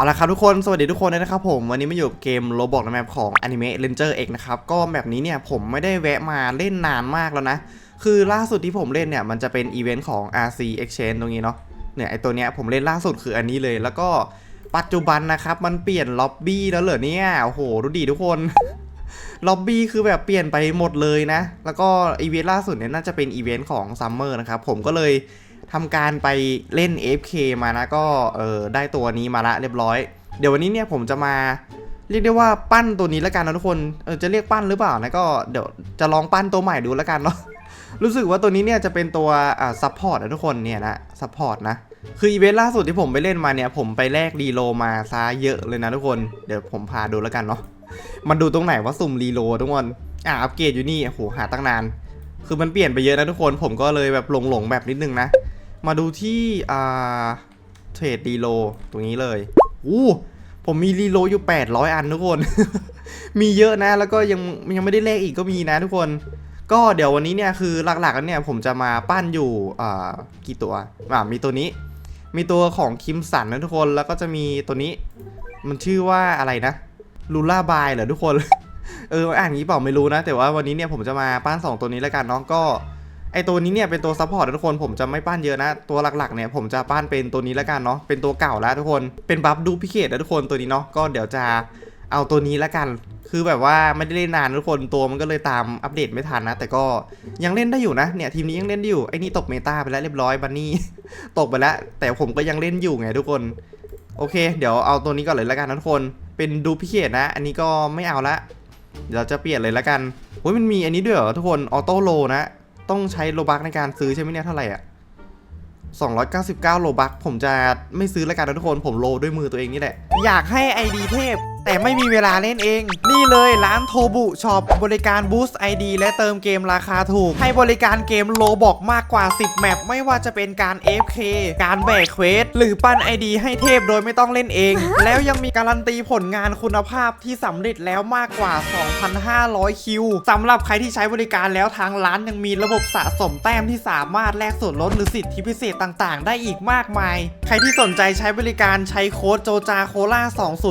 เอาละครับทุกคนสวัสดีทุกคนเลยนะครับผมวันนี้มาอยู่เกมโรบอกในแมปของ Anime Ranger X นะครับก็แบบนี้เนี่ยผมไม่ได้แวะมาเล่นนานมากแล้วนะ คือล่าสุดที่ผมเล่นเนี่ยมันจะเป็นอีเวนต์ของ RC Exchange ตรงนี้เนาะเนี่ยไอตัวเนี้ยผมเล่นล่าสุดคืออันนี้เลยแล้วก็ปัจจุบันนะครับมันเปลี่ยนล็อบบี้แล้วเหรอเนี่ยโอ้โหดูดีทุกคนล็อบบี้คือแบบเปลี่ยนไปหมดเลยนะ แล้วก็อีเวนต์ล่าสุดเนี่ยน่าจะเป็นอีเวนต์ของซัมเมอร์นะครับผมก็เลย ทำการไปเล่น FK มานะก็เออได้ตัวนี้มาละเรียบร้อย เดี๋ยววันนี้เนี่ยผมจะมาเรียกได้ว่าปั้นตัวนี้แล้วกันนะทุกคนเออจะเรียกปั้นหรือเปล่านะก็เดี๋ยวจะลองปั้นตัวใหม่ดูแล้วกันเนาะรู้สึกว่าตัวนี้เนี่ยจะเป็นตัวอ่าซัพพอร์ตนะทุกคนเนี่ยนะซัพพอร์ตนะคืออีเวนต์ล่าสุดที่ผมไปเล่นมาเนี่ยผมไปแลกรีโลมาซะเยอะเลยนะทุกคนเดี๋ยวผมพาดูแล้วกันเนาะมันดูตรงไหนว่าสุ่มรีโลทุกคนอ่าอัปเกรดอยู่นี่โอ้โหหาตั้งนาน คือมันเปลี่ยนไปเยอะนะทุกคนผมก็เลยแบบหลงๆแบบนิดนึงนะ มาดูที่อ่าเทรดรีโลตรงนี้เลยอู้ผมมีรีโลอยู่ 800 อันทุกคน มีเยอะนะ แล้วก็ยังยังไม่ได้เลขอีกก็มีนะทุกคน ก็เดี๋ยววันนี้เนี่ยคือหลักๆแล้วเนี่ยผมจะมาปั้นอยู่อ่ากี่ตัวอ่ามีตัวนี้ มีตัวของคิมสันนะทุกคน แล้วก็จะมีตัวนี้ มันชื่อว่าอะไรนะลูล่าบายเหรอทุกคน เอออ่านงี้เปล่าไม่รู้นะ แต่ว่าวันนี้เนี่ยผมจะมาปั้นสองตัวนี้แล้วกันเนาะก็ ไอตัวนี้เนี่ยเป็นตัวซัพพอร์ตทุกคนผมจะไม่ปั้นเยอะนะ ตัวหลักๆเนี่ยผมจะปั้นเป็นตัวนี้แล้วกันเนาะเป็นตัวเก่าแล้วทุกคนเป็นบัฟดูพิเคตนะทุกคนตัวนี้เนาะก็เดี๋ยวจะเอาตัวนี้แล้วกัน คือแบบว่าไม่ได้เล่นนานทุกคนตัวมันก็เลยตามอัปเดตไม่ทันนะ แต่ก็ยังเล่นได้อยู่นะเนี่ยทีมนี้ยังเล่นอยู่ไอ้นี่ตกเมตาไปแล้วเรียบร้อยบันนี่ตกไปแล้ว แต่ผมก็ยังเล่นอยู่ไงทุกคน โอเค เดี๋ยวเอาตัวนี้ก่อนเลยแล้วกันนะทุกคน เป็นดูพิเคตนะ อันนี้ก็ไม่เอาละเดี๋ยวจะเปลี่ยนเลยแล้วกันโอ้ยมันมีอันนี้ด้วยเหรอทุกคนออโต้โลนะ ต้องใช้โลบักในการซื้อใช่ไหมเนี่ยเท่าไหร่อะ299 โลบักผมจะไม่ซื้อแล้วกันนะทุกคนผมโลด้วยมือตัวเองนี่แหละ อยากให้ไอดีเทพแต่ไม่มีเวลาเล่นเอง นี่เลยร้านโทบุช็อปบริการบูสต์ ID และเติมเกมราคาถูก ให้บริการเกมโลบอกมากกว่า 10 แมปไม่ว่าจะเป็นการ FK การแบกเควส หรือปั้น ID ให้เทพโดยไม่ต้องเล่นเอง แล้วยังมีการันตีผลงานคุณภาพที่สำเร็จแล้วมากกว่า 2,500 คิวสำหรับใครที่ใช้บริการแล้วทางร้านยังมีระบบสะสมแต้มที่สามารถแลกส่วนลดหรือสิทธิพิเศษต่างๆ ได้อีกมากมาย ใครที่สนใจใช้บริการใช้โค้ดโจจาโคล่า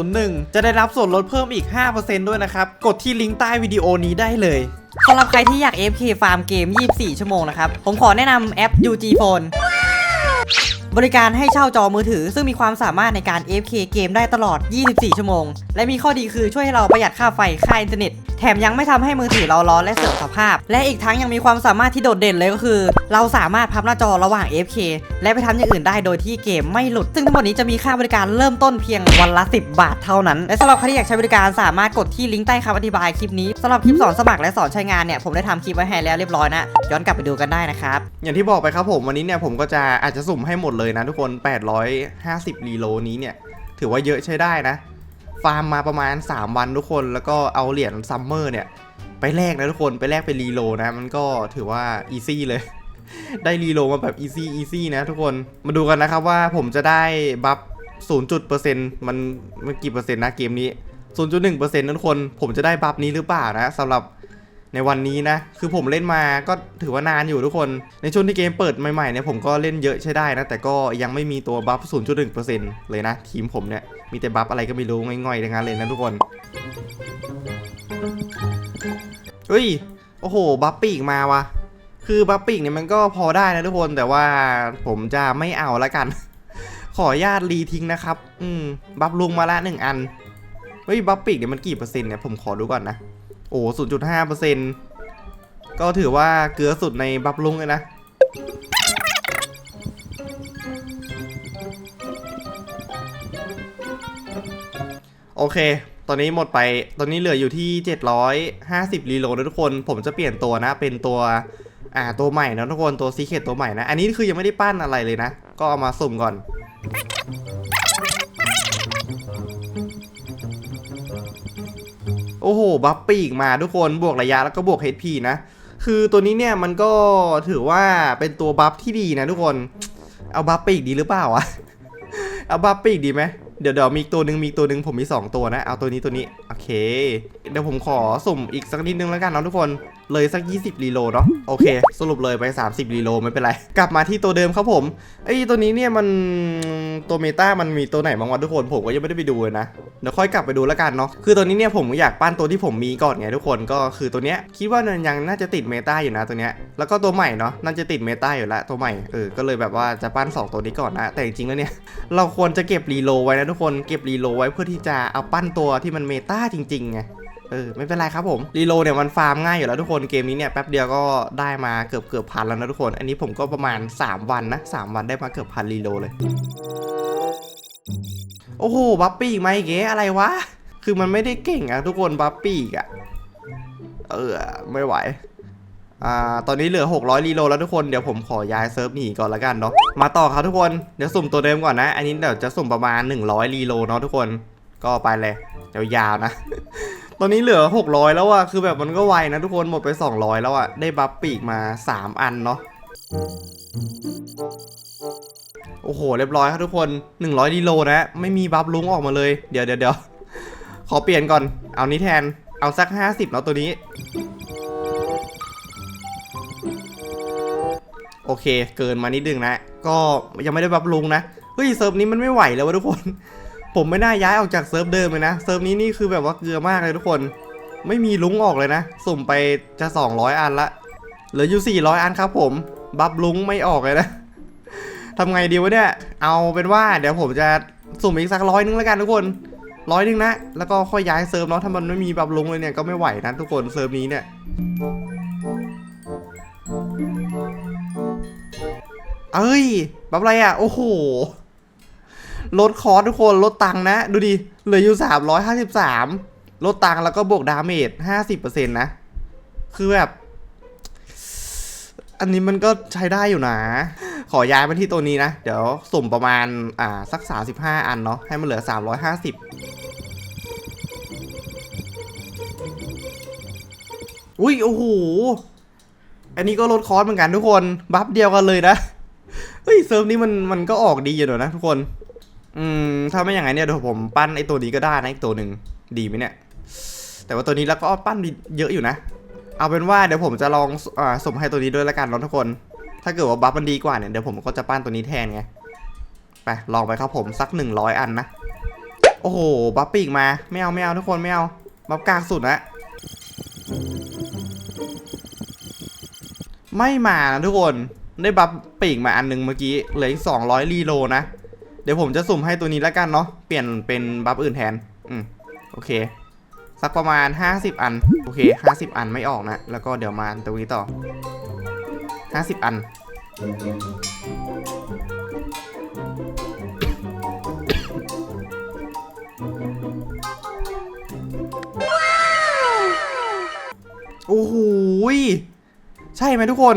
201 จะได้รับส่วนลดเพิ่มอีก 5%ด้วยนะครับ กดที่ลิงก์ใต้วิดีโอนี้ได้เลยสำหรับใครที่อยาก Fk ฟาร์มเกม 24 ชั่วโมงนะครับ ผมขอแนะนำแอป UG Phone บริการให้เช่าจอมือถือ ซึ่งมีความสามารถในการ AFK เกมได้ตลอด 24 ชั่วโมง และมีข้อดีคือช่วยให้เราประหยัดค่าไฟ ค่าอินเทอร์เน็ต แถมยังไม่ทำให้มือถือเราร้อนและเสื่อมสภาพ และอีกทั้งยังมีความสามารถที่โดดเด่นเลยก็คือ เราสามารถพับหน้าจอระหว่าง F K และไปทำอย่างอื่นได้โดยที่เกมไม่หลุด ซึ่งทั้งหมดนี้จะมีค่าบริการเริ่มต้นเพียงวันละ 10 บาทเท่านั้น และสำหรับใครที่อยากใช้บริการสามารถกดที่ลิงก์ใต้คำอธิบายคลิปนี้สำหรับคลิปสอนสมัครและสอนใช้งานเนี่ยผมได้ทำคลิปไว้ให้แล้วเรียบร้อยนะย้อนกลับไปดูกันได้นะครับอย่างที่บอกไปครับผมวันนี้เนี่ยผมก็จะอาจจะสุ่มให้หมดเลยนะทุกคน 850รีโลนี้เนี่ยถือว่าเยอะใช้ได้นะ ฟาร์มมาประมาณ 3 วันทุกคนแล้วก็เอาเหรียญซัมเมอร์เนี่ย ไปแลกนะทุกคนไปแลกไปรีโลนะ มันก็ถือว่าอีซี่เลย ได้รีโลมาแบบอีซี่อีซี่นะทุกคนมาดูกันนะครับว่าผมจะได้บัฟ0จุดเปอร์เซ็นต์มันมันกี่เปอร์เซ็นต์นะเกมนี้ 0.1%นะทุกคน ผมจะได้บัฟนี้หรือเปล่านะสำหรับ ในวันนี้นะ คือผมเล่นมาก็ถือว่านานอยู่ทุกคน ในช่วงที่เกมเปิดใหม่ๆเนี่ยผมก็เล่นเยอะใช้ได้นะ แต่ก็ยังไม่มีตัวบัฟ 0.1%เลยนะ ทีมผมเนี่ย มีแต่บัฟอะไรก็ไม่รู้ง่อยๆทั้งนั้นเลยนะทุกคน เฮ้ย โอ้โห บัฟปีกมาวะคือบัฟปีกเนี่ยมันก็พอได้นะทุกคน แต่ว่าผมจะไม่เอาละกัน ขออนุญาตรีทิ้งนะครับ อืม บัฟลุงมาละหนึ่งอัน เฮ้ย บัฟปีกเนี่ยมันกี่เปอร์เซ็นต์เนี่ยผมขอดูก่อนนะ โอ้ศูนย์จุดห้าเปอร์เซ็นต์ก็ถือว่าเกลือสุดในบับลุงเลยนะ โอเค ตอนนี้หมดไป ตอนนี้เหลืออยู่ที่ 750รีโหลดนะทุกคน ผมจะเปลี่ยนตัวนะ เป็นตัวอ่าตัวใหม่นะทุกคน ตัวซีเคตตัวใหม่นะ อันนี้คือยังไม่ได้ปั้นอะไรเลยนะ ก็เอามาสุ่มก่อน โอ้โห บัฟปีกมาทุกคนบวกระยะแล้วก็บวก HP นะ คือตัวนี้เนี่ยมันก็ถือว่าเป็นตัวบัฟที่ดีนะทุกคน เอาบัฟปีกดีหรือเปล่าอะเอาบัฟปีกดีไหมเดี๋ยวเดี๋ยวมีตัวหนึ่งมีตัวหนึ่งผมมี 2 ตัวนะ เอาตัวนี้ตัวนี้ โอเค เดี๋ยวผมขอสุ่มอีกสักนิดนึงแล้วกันเนาะทุกคน เลยสัก 20รีโลเนาะโอเค สรุปเลยไป 30รีโลไม่เป็นไร กลับมาที่ตัวเดิมครับผมไอ้ตัวนี้เนี่ยมันตัวเมตามันมีตัวไหนบ้างวะทุกคนผมก็ยังไม่ได้ไปดูเลยนะเดี๋ยวค่อยกลับไปดูแล้วกันเนาะคือตัวนี้เนี่ยผมอยากปั้นตัวที่ผมมีก่อนไงทุกคนก็คือตัวเนี้ยคิดว่ามันยังน่าจะติดเมตาอยู่นะตัวเนี้ยแล้วก็ตัวใหม่เนาะน่าจะติดเมตาอยู่แล้วตัวใหม่เออก็เลยแบบว่าจะปั้น 2 ตัวนี้ก่อนนะแต่จริงๆแล้วเนี่ยเราควรจะเก็บรีโลไว้นะทุกคนเก็บรีโลไว้เพื่อที่จะเอาปั้นตัวที่มันเมตาจริงๆไง เออไม่เป็นไรครับผมรีโลเนี่ยมันฟาร์มง่ายอยู่แล้วทุกคนเกมนี้เนี่ยแป๊บเดียวก็ได้มาเกือบเกือบพันแล้วนะทุกคน อันนี้ผมก็ประมาณ 3 วันนะ 3 วันได้มาเกือบพันรีโลเลย โอ้โหบัฟปี้อีกไหมเก๋อะไรวะ คือมันไม่ได้เก่งอะทุกคนบัฟปี้อะเออไม่ไหวอ่าตอนนี้เหลือ 600รีโลแล้วทุกคน เดี๋ยวผมขอย้ายเซิร์ฟหนีก่อนละกันเนาะ มาต่อครับทุกคน เดี๋ยวสุ่มตัวเดิมก่อนนะ อันนี้เดี๋ยวจะสุ่มประมาณ 100รีโลเนาะทุกคน ก็ไปเลย เดี๋ยวยาวนะ ตอนนี้เหลือ 600 แล้วอะคือแบบมันก็ไวนะทุกคนหมดไป 200 แล้วอะได้บัฟปีกมา 3 อันเนาะโอ้โห เรียบร้อยครับทุกคน 100รีโลนะ ไม่มีบัฟลุงออกมาเลย เดี๋ยวเดี๋ยวเดี๋ยวขอเปลี่ยนก่อน เอานี้แทน เอาสัก 50เนาะตัวนี้ โอเค เกินมานิดนึงนะ ก็ยังไม่ได้บัฟลุงนะ เฮ้ยเซิร์ฟนี้มันไม่ไหวแล้ววะทุกคน ผมไม่น่าย้ายออกจากเซิร์ฟเดิมเลยนะ เซิร์ฟนี้นี่คือแบบว่าเกลือมากเลยทุกคน ไม่มีลุงออกเลยนะ สุ่มไปจะ 200 อันละ เหลืออยู่ 400 อันครับผม บัฟลุงไม่ออกเลยนะ ทำไงดีวะเนี่ย เอาเป็นว่าเดี๋ยวผมจะสุ่มอีกสักร้อยนึงแล้วกันทุกคนร้อยนึงนะ แล้วก็ค่อยย้ายเซิร์ฟเนาะ ถ้ามันไม่มีบัฟลุงเลยเนี่ยก็ไม่ไหวนะทุกคน เซิร์ฟนี้เนี่ยเอ้ย บัฟอะไรอะ โอ้โห ลดคอร์สทุกคนลดตังค์นะ ดูดิเหลืออยู่353ลดตังค์แล้วก็บวกดาเมจ50%นะ คือแบบ อันนี้มันก็ใช้ได้อยู่นะ ขอย้ายมาที่ตัวนี้นะ เดี๋ยวสุ่มประมาณอ่าสัก35อันเนาะให้มันเหลือ350อุ้ยโอ้โห อันนี้ก็ลดคอร์สเหมือนกันทุกคน บัฟเดียวกันเลยนะ เฮ้ยเซิร์ฟนี้มันมันก็ออกดีอยู่หน่อยนะทุกคน อืมถ้าไม่อย่างนั้นเนี่ยเดี๋ยวผมปั้นไอ้ตัวนี้ก็ได้นะอีกตัวหนึ่งดีไหมเนี่ย แต่ว่าตัวนี้แล้วก็ปั้นเยอะอยู่นะ เอาเป็นว่าเดี๋ยวผมจะลองอ่าสมให้ตัวนี้ด้วยละกันเนาะทุกคน ถ้าเกิดว่าบัฟมันดีกว่าเนี่ยเดี๋ยวผมก็จะปั้นตัวนี้แทนไงไปลองไปครับผมสัก100อันนะโอ้โหบัฟปีกมาไม่เอาไม่เอาทุกคนไม่เอาบัฟกลางสุดนะไม่มานะทุกคนได้บัฟปีกมาอันหนึงเมื่อกี้เหลืออีก200รีโลนะ ดี๋ยวผมจะสุ่มให้ตัวนี้แล้วกันเนาะ เปลี่ยนเป็นบัฟอื่นแทน อืม โอเค สักประมาณ 50 อัน โอเค 50 อันไม่ออกนะ แล้วก็เดี๋ยวมาตรงนี้ต่อ 50 อัน โอ้โหใช่ไหมทุกคน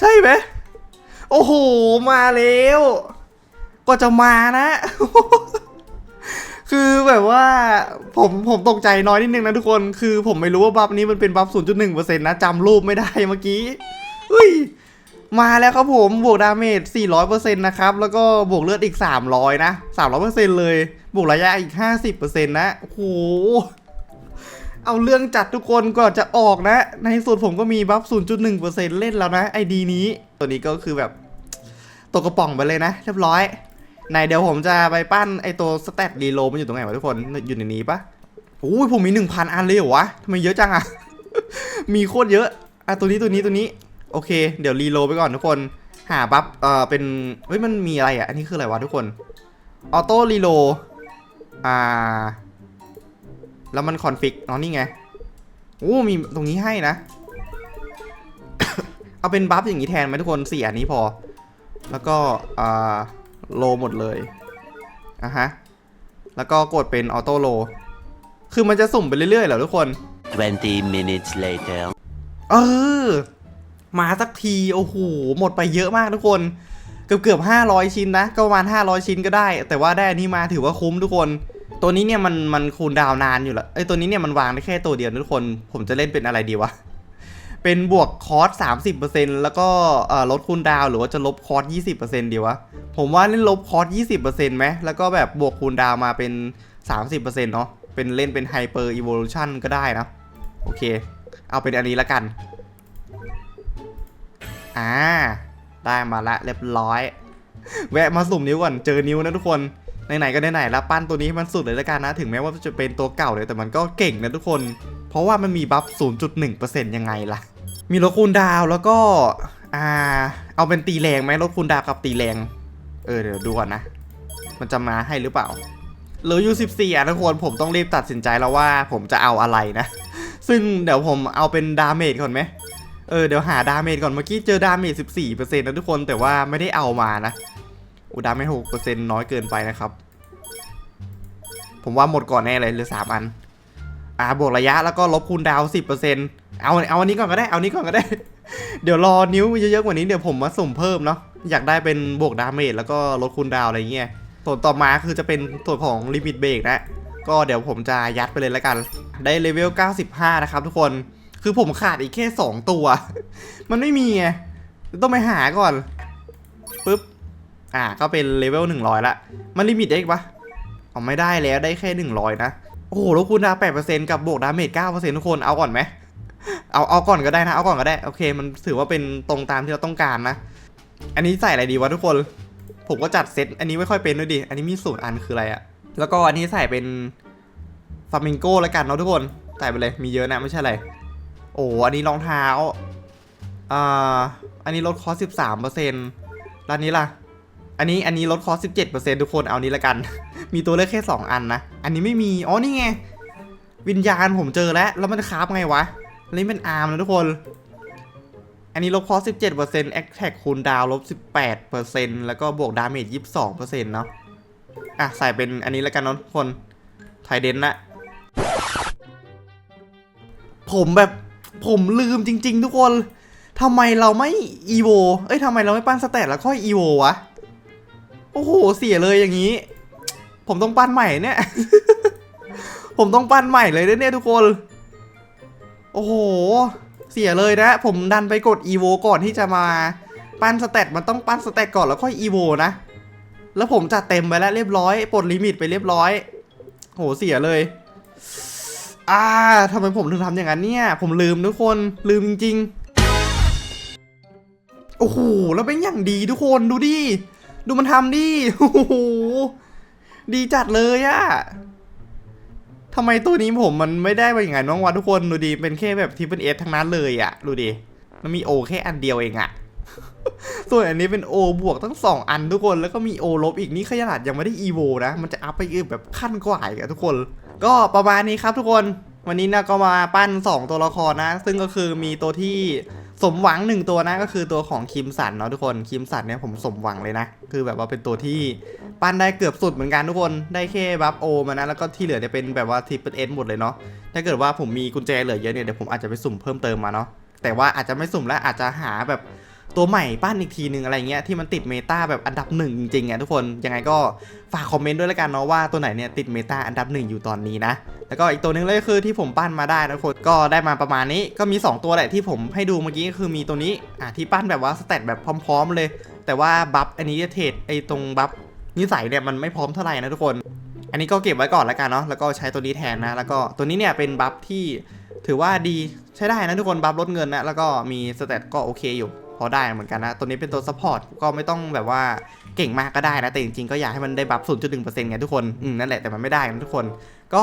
ใช่ไหมโอ้โห มาแล้ว ก็จะมานะ คือแบบว่าผมผมตกใจน้อยนิดนึงนะทุกคน คือผมไม่รู้ว่าบัฟนี้มันเป็นบัฟ 0.1%นะจำรูปไม่ได้เมื่อกี้เฮ้ยมาแล้วครับผมบวกดาเมจ 400%นะครับ แล้วก็บวกเลือดอีก 300 นะ 300%เลย บวกระยะอีก 50%นะ โอ้โห เอาเรื่องจัดทุกคนก่อนจะออกนะ ในที่สุดผมก็มีบัฟ 0.1%เล่นแล้วนะไอดีนี้ ตัวนี้ก็คือแบบตกกระป๋องไปเลยนะ เรียบร้อย ไหนเดี๋ยวผมจะไปปั้นไอตัวสเตตรีโลมันอยู่ตรงไหนวะทุกคน อยู่ในนี้ปะโอ้ยผมมี1,000อันเลยเหรอวะทำไมเยอะจังอะ มีโคตรเยอะ อะตัวนี้ตัวนี้ตัวนี้ โอเค เดี๋ยวรีโลไปก่อนทุกคน หาบัฟ เอ่อ เป็น เฮ้ย มันมีอะไรอะ อันนี้คืออะไรวะทุกคน ออโต้รีโล อ่า แล้วมันคอนฟิกอ๋อนี่ไง โอ้ มีตรงนี้ให้นะ เอาเป็นบัฟอย่างนี้แทนไหมทุกคนสี่อันนี้พอ แล้วก็ อ่า โลหมดเลยอะฮะ แล้วก็กดเป็นออโต้โล คือมันจะสุ่มไปเรื่อยๆเหรอทุกคน 20 minutes later. เออ มาสักที โอ้โห หมดไปเยอะมากทุกคน เกือบเกือบห้าร้อยชิ้นนะ ก็ประมาณห้าร้อยชิ้นก็ได้ แต่ว่าได้อันนี้มาถือว่าคุ้มทุกคน ตัวนี้เนี่ยมันมันคูลดาวน์นานอยู่แล้วไอ้ยตัวนี้เนี่ยมันวางได้แค่ตัวเดียวนะทุกคน ผมจะเล่นเป็นอะไรดีวะ เป็นบวกคอร์สสามสิบเปอร์เซ็นแล้วก็ลดคูลดาวหรือว่าจะลบคอร์สยี่สิบเปอร์เซ็นต์ดีวะ ผมว่าเล่นลบคอร์สยี่สิบเปอร์เซ็นต์ไหมแล้วก็แบบบวกคูลดาวมาเป็นสามสิบเปอร์เซ็นต์เนาะเป็นเล่นเป็นไฮเปอร์อีโวลูชันก็ได้นะ โอเค เอาเป็นอันนี้ละกัน อ่า ได้มาละเรียบร้อย แวะมาสุ่มนิ้วก่อน เจอนิ้วนะทุกคนไหนๆก็ไหนๆแล้วปั้นตัวนี้ให้มันสุดเลยละกันนะ ถึงแม้ว่าจะเป็นตัวเก่าเลยแต่มันก็เก่งนะทุกคน เพราะว่ามันมีบัฟ 0.1%ยังไงล่ะ มีลดคูณดาวแล้วก็อ่า เอาเป็นตีแรงไหมลดคูณดาวกับตีแรง เออเดี๋ยวดูก่อนนะ มันจะมาให้หรือเปล่าหลืออยู่14อะทุกคนผมต้องรีบตัดสินใจแล้วว่าผมจะเอาอะไรนะ ซึ่งเดี๋ยวผมเอาเป็นดาเมจก่อนไหมเออเดี๋ยวหาดาเมจก่อนเมื่อกี้เจอดาเมจ14%นะทุกคนแต่ว่าไม่ได้เอามานะอูดาเมจ6%น้อยเกินไปนะครับ ผมว่าหมดก่อนแน่เลยเหลือ3อัน อ่าบวกระยะแล้วก็ลบคูณดาว10%เอาเอาอันนี้ก่อนก็ได้เอานี้ก่อนก็ได้ เดี๋ยวรอนิ้วเยอะๆกว่านี้เดี๋ยวผมมาสุ่มเพิ่มเนาะอยากได้เป็นบวกดาเมจแล้วก็ลดคูณดาวอะไรเงี้ยส่วนต่อมาคือจะเป็นส่วนของลิมิตเบรกนะก็เดี๋ยวผมจะยัดไปเลยแล้วกัน ได้เลเวล 95 นะครับทุกคนคือผมขาดอีกแค่ 2 ตัว มันไม่มีไงต้องไปหาก่อนปึ๊บอ่าก็เป็นเลเวล100ละมันลิมิตได้อีกปะเอไม่ได้แล้วได้แค่ 100 นะ โอ้โหแล้วคูณดาว8%กับบวกดาเมจ9%ทุกคนเอาก่อนไหมเอาเอาก่อนก็ได้นะ เอาก่อนก็ได้ โอเค มันถือว่าเป็นตรงตามที่เราต้องการนะ อันนี้ใส่อะไรดีวะทุกคน ผมก็จัดเซตอันนี้ไม่ค่อยเป็นด้วยดิ อันนี้มีสูตรอันคืออะไรอะแล้วก็อันนี้ใส่เป็นฟามิงโก้แล้วกันเนาะทุกคน ใส่ไปเลย มีเยอะนะไม่ใช่อะไร โอ้อันนี้รองเท้าอ่าอันนี้ลดคอส13%แล้วอันนี้ล่ะ อันนี้อันนี้ลดคอส17%ทุกคนเอานี้ละกัน มีตัวเลือกแค่2อันนะ อันนี้ไม่มี อ๋อนี่ไง วิญญาณผมเจอแล้ว แล้วมันคราฟไงวะอันนี้เป็นอาร์มนะทุกคน อันนี้ลบคอส17% Attack คูณดาวลบ18%แปดเปอร์เซ็นต์แล้วก็บวกดาเมจ22%เปอร์เซ็นต์เนาะ อะ ใส่เป็นอันนี้แล้วกันนะทุกคน ไทเดนนะผมแบบผมลืมจริง ๆ ทุกคนทำไมเราไม่อีโว เอ้ยทำไมเราไม่ปั้นสเตตแล้วค่อยอีโววะ อ้โหเสียเลยอย่างนี้ ผมต้องปั้นใหม่เนี่ย ผมต้องปั้นใหม่เลยเนี่ยทุกคน โอ้โห เสียเลยนะ ผมดันไปกดอีโวก่อนที่จะมาปั้นสเตตมันต้องปั้นสเตตก่อนแล้วค่อยอีโวนะ แล้วผมจัดเต็มไปแล้วเรียบร้อยปลดลิมิตไปเรียบร้อย โหเสียเลย อ่าทำไมผมถึงทำอย่างนั้นเนี่ย ผมลืมทุกคนลืมจริงๆโอ้โห แล้วเป็นอย่างดีทุกคนดูดิ ดูมันทำดิโอ้โหดีจัดเลยอะทำไมตัวนี้ผมมันไม่ได้มาอย่างนั้นบ้างวะทุกคนดูดิเป็นแค่แบบทิปเปิลเอทั้งนั้นเลยอะดูดิมันมีโอแค่อันเดียวเองอะส่วนอันนี้เป็น O บวกตั้ง 2 อันทุกคนแล้วก็มี O ลบอีกนี่ขนาดยังไม่ได้ EVO นะ มันจะอัพไปอีกแบบขั้นกว่าอีกอะทุกคน ก็ประมาณนี้ครับทุกคนวันนี้นะก็มาปั้น 2 ตัวละครนะ ซึ่งก็คือมีตัวที่สมหวังหนึ่งตัวนะก็คือตัวของคิมสันเนาะทุกคนคิมสันเนี่ยผมสมหวังเลยนะ คือแบบว่าเป็นตัวที่ปั้นได้เกือบสุดเหมือนกันทุกคนได้แค่บัฟโอมานะแล้วก็ที่เหลือจะเป็นแบบว่าทิปเปิลเอหมดเลยเนาะถ้าเกิดว่าผมมีกุญแจเหลือเยอะเนี่ยเดี๋ยวผมอาจจะไปสุ่มเพิ่มเติมมาเนาะแต่ว่าอาจจะไม่สุ่มแล้วอาจจะหาแบบตัวใหม่ปั้นอีกทีหนึ่งอะไรเงี้ยที่มันติดเมตาแบบอันดับหนึ่งจริงๆอะทุกคนยังไงก็ฝากคอมเมนต์ด้วยแล้วกันเนาะว่าตัวไหนเนี่ยติดเมตาอันดับหนึ่งอยู่ตอนนี้นะแล้วก็อีกตัวหนึ่งเลยคือที่ผมปั้นมาได้นะทุกคนก็ได้มาประมาณนี้ก็มี 2 ตัวแหละที่ผมให้ดูเมื่อกี้ก็คือมีตัวนี้อะที่ปั้นแบบว่าสเตตแบบพร้อม ๆ เลย แต่ว่าบัฟอันนี้เทรดไอ้ตรงบัฟนิสัยเนี่ยมันไม่พร้อมเท่าไหร่นะทุกคน อันนี้ก็เก็บไว้ก่อนแล้วกันเนาะแล้วก็ใช้ตัวนี้แทนนะแล้วก็ตัวนี้เนี่ยเป็นบัฟที่ ถือว่าดีใช้ได้นะทุกคนบัฟลดเงินนะ แล้วก็มีสเตตก็โอเคอยู่พอได้เหมือนกันนะ ตัวนี้เป็นตัวซัพพอร์ตก็ไม่ต้องแบบว่าเก่งมากก็ได้นะ แต่จริงๆก็อยากให้มันได้บัฟ0.1%ไงทุกคนอืมนั่นแหละแต่มันไม่ได้นะทุกคน ก็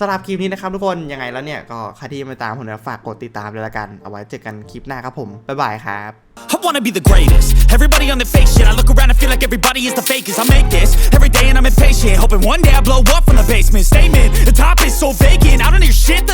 สำหรับคลิปนี้นะครับทุกคนยังไงแล้วเนี่ยก็ใครที่ไม่ตามผมนะฝากกดติดตามเลยละกันเอาไว้เจอกันคลิปหน้าครับผมบ๊ายบายครับ I wanna be the greatest. Everybody on the fake shit. I look around and feel like everybody is the fakest. I make this every day and I'm impatient. Hoping one day I blow up from the basement. Statement, the top is so vacant. I don't hear shit that